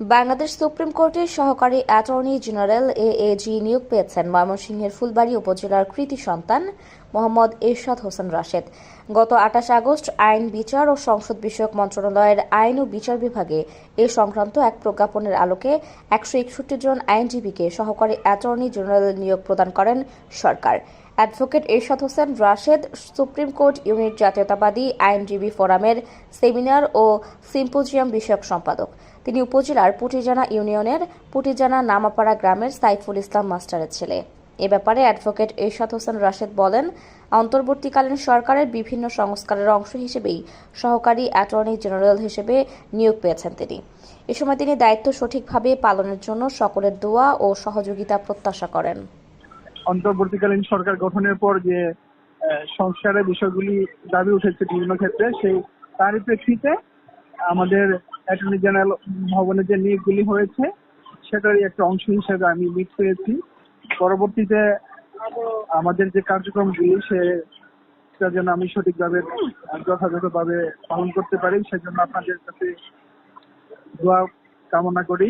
Bangladesh supreme কোর্টের সহকারী attorney general এ এ জি নিয়োগ পেয়েছেন ময়মনসিংহের ফুলবাড়ী উপজেলার কৃতি সন্তান মোহাম্মদ এরশাদ হোসেন রাশেদ। গত আঠাশ আগস্ট আইন বিচার ও সংসদ বিষয়ক মন্ত্রণালয়ের আইন ও বিচার বিভাগে এ সংক্রান্ত এক প্রজ্ঞাপনের আলোকে একশো একষট্টি জন আইনজীবীকে সহকারী অ্যাটর্নি জেনারেল নিয়োগ প্রদান করেন সরকার। Advocate Ershad Hossain Rashed, supreme court unit জাতীয়তাবাদী আইনজীবী ফোরামের সেমিনার ও সিম্পোজিয়াম বিষয়ক সম্পাদক। তিনি উপজেলার পুটিজানা ইউনিয়নের পুটিজানা নামাপাড়া গ্রামের সাইফুল ইসলাম মাস্টারের ছেলে। এ ব্যাপারে অ্যাডভোকেট এরশাদ হোসেন রাশেদ বলেন, অন্তর্বর্তীকালীন সরকারের বিভিন্ন সংস্কারের অংশ হিসেবেই সহকারী অ্যাটর্নি জেনারেল হিসেবে নিয়োগ পেয়েছেন তিনি। এ সময় তিনি দায়িত্ব সঠিকভাবে পালনের জন্য সকলের দোয়া ও সহযোগিতা প্রত্যাশা করেন। অন্তর্বর্তীকালীন সরকার গঠনের পর যে সংস্কারের বিষয়গুলি দাবি উঠেছে বিভিন্ন ক্ষেত্রে, সেই তারই প্রেক্ষিতে আমাদের অ্যাটর্নি জেনারেল ভবনে যে নিয়োগগুলি হয়েছে, সেটারই একটা অংশ হিসেবে আমি লিড পেয়েছি। পরবর্তীতে আমাদের যে কার্যক্রমগুলি সে সেটা যেন আমি সঠিকভাবে, যথাযথভাবে পালন করতে পারি, সেজন্য আপনাদের কাছে দোয়া কামনা করি।